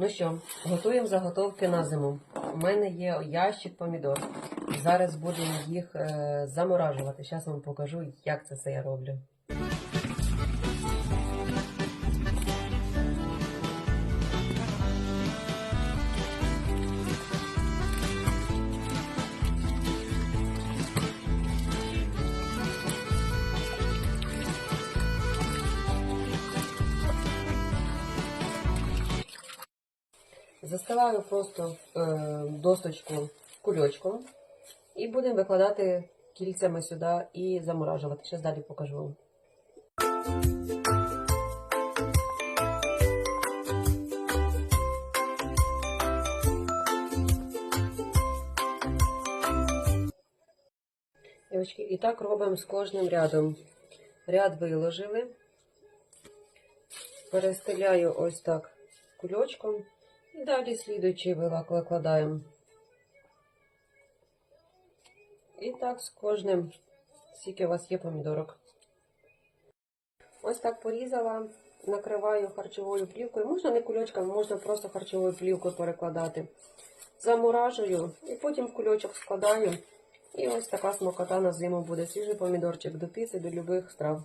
Ну що, готуємо заготовки на зиму. У мене є ящик помідор. Зараз будемо їх е, заморажувати. Зараз вам покажу, як це все я роблю. Заставаю просто е, досточку кульочком і будемо викладати кільцями сюди і заморажувати. Зараз далі покажу вам. Дівчатки, І так робимо з кожним рядом. Ряд виложили. Перестеляю ось так кульочком. І далі слідуючий вилак викладаємо. І так з кожним, скільки у вас є помідорок. Ось так порізала, накриваю харчовою плівкою. Можна не кульочками, можна просто харчовою плівкою перекладати. Заморажую і потім в кульочок складаю. І ось така смакота на зиму буде. Свіжий помідорчик до піци, до любих страв.